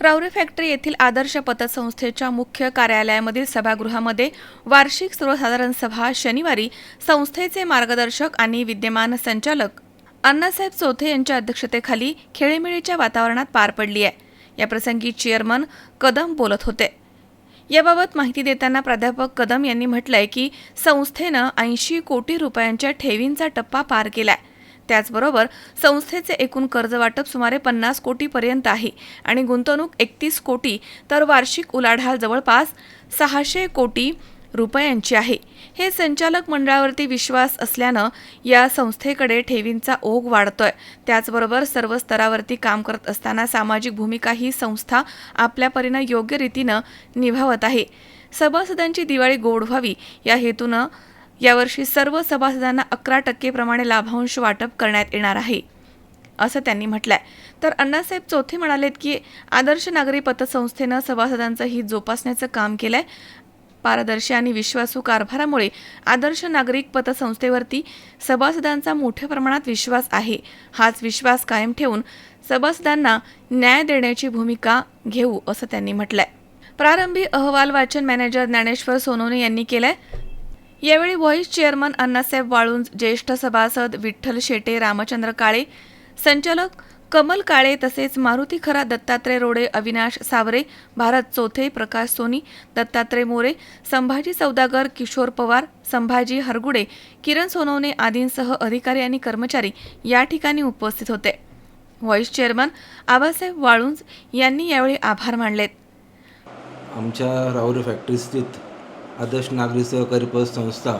Rahuri factory येथील आदर्श पतसंस्थेच्या मुख्य कार्यालयामधील सभागृहामध्ये वार्षिक सर्वसाधारण सभा शनिवारी संस्थेचे मार्गदर्शक आणि विद्यमान संचालक अण्णासाहेब चौथे यांच्या अध्यक्षतेखाली खेळीमेळीच्या वातावरणात पार पडली आहे. या प्रसंगी चेअरमन कदम बोलत होते. याबाबत माहिती देताना प्राध्यापक कदम यांनी म्हटलंय की संस्थेनं ऐंशी कोटी रुपयांच्या ठेवींचा टप्पा पार केलाय. त्याचबरोबर संस्थेचे एकूण कर्ज वाटप सुमारे पन्नास कोटीपर्यंत आहे आणि गुंतवणूक एकतीस कोटी तर वार्षिक उलाढाल जवळपास सहाशे कोटी रुपयांची आहे. हे संचालक मंडळावरती विश्वास असल्यानं या संस्थेकडे ठेवींचा ओघ वाढतोय. त्याचबरोबर सर्व स्तरावरती काम करत असताना सामाजिक भूमिका ही संस्था आपल्या परीनं योग्य रीतीनं निभावत आहे. सभासदांची दिवाळी गोड व्हावी या हेतूनं यावर्षी सर्व सभासदांना अकरा टक्केप्रमाणे लाभांश वाटप करण्यात येणार आहे असं त्यांनी म्हटलंय. तर अण्णासाहेब चौथे म्हणालेत की आदर्श नागरी पतसंस्थेनं सभासदांचं हित जोपासण्याचं काम केलंय. पारदर्शी आणि विश्वासू कारभारामुळे आदर्श नागरिक पतसंस्थेवरती सभासदांचा मोठ्या प्रमाणात विश्वास आहे. हाच विश्वास कायम ठेवून सभासदांना न्याय देण्याची भूमिका घेऊ असं त्यांनी म्हटलंय. प्रारंभी अहवाल वाचन मॅनेजर ज्ञानेश्वर सोनवणे यांनी केलंय. यावेळी व्हॉईस चेअरमन अण्णासाहेब वाळुंज ज्येष्ठ सभासद विठ्ठल शेटे रामचंद्र काळे संचालक कमल काळे तसेच मारुती खरा दत्तात्रय रोडे अविनाश सावरे भारत चौथे प्रकाश सोनी दत्तात्रय मोरे संभाजी सौदागर किशोर पवार संभाजी हरगुडे किरण सोनवणे आदींसह अधिकारी आणि कर्मचारी या ठिकाणी उपस्थित होते. व्हाईस चेअरमन आबासाहेब वाळुंज यांनी यावेळी आभार मानलेत. आमच्या राहुरी फॅक्टरी स्थित आदर्श नागरी सहकारी पतसंस्था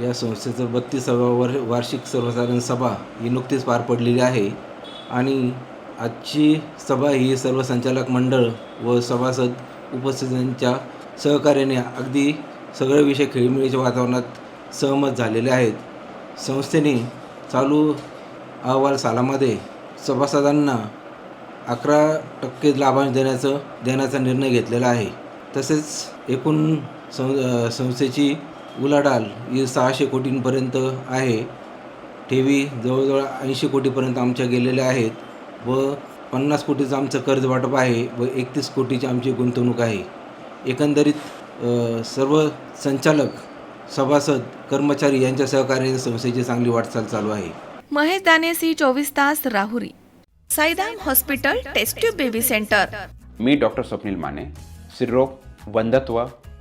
या संस्थेचं बत्तीसाव्या वर वार्षिक सर्वसाधारण सभा ही नुकतीच पार पडलेली आहे. आणि आजची सभा ही सर्व संचालक मंडळ व सभासद उपस्थितांच्या सहकार्याने अगदी सगळे विषय खेळीमेळीच्या वातावरणात सहमत झालेले आहेत. संस्थेने चालू अहवाल सालामध्ये सभासदांना अकरा टक्के लाभांश देण्याचं देण्याचा निर्णय घेतलेला आहे. तसेच एकूण सं संस्थेची उलाढाल ही सहाशे कोटींपर्यंत आहे. ठेवी जवळजवळ ऐंशी कोटीपर्यंत आमच्या गेलेल्या आहेत व पन्नास कोटीचं आमचं कर्ज वाटप आहे व एकतीस कोटीची आमची गुंतवणूक आहे. एकंदरीत सर्व संचालक सभासद कर्मचारी यांच्या सहकार्याने संस्थेची चांगली वाटचाल चालू आहे. महेश दाने सी चोवीस तास Rahuri. Saidham hospital test tube baby centre. मी डॉक्टर स्वप्नील माने स्त्रीरोग वंधत्व